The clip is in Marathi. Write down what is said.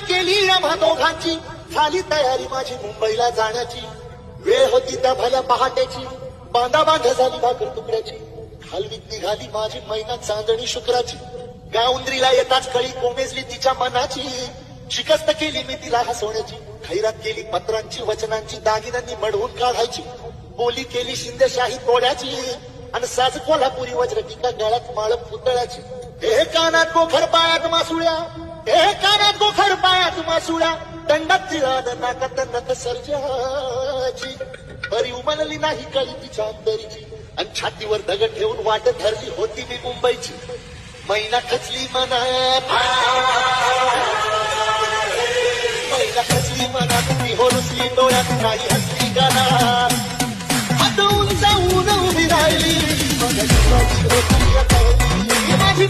केली आम्हा दोघांची झाली तयारी माझी मुंबईला जाण्याची. वेळ होती त्या भल्या पहाटेची. बांधा बांध झाली भाकर तुकड्याची. हलवीत निघाली माझी मैना चांदणी शुक्राची. गावंद्रीला येताच कळी कोमेजली तिच्या मनाची. शिकस्त केली मी तिला हसवण्याची. खैरात केली पत्रांची वचनांची दागिन्यांनी मडवून काढायची. बोली केली शिंदेशाही तोड्याची आणि साज कोल्हापुरी वज्र टीका गळ्यात माळ पुतळ्याची हे कानात गोखर पायात मासुळ्या. हे कानात गोखर पायात मासुळ्या दंडात तिळाद नाकात नख सर्जाची बरी उमलली नाही कळी तिच्या अंतरीची आणि छातीवर दगड ठेवून वाट धरली होती मी मुंबईची. महिना खचली मना महिना खचली मना तुम्ही हो रुसली डोळ्यात नाही हसली गाणार हटवून जाऊन उभी राहिली. माझी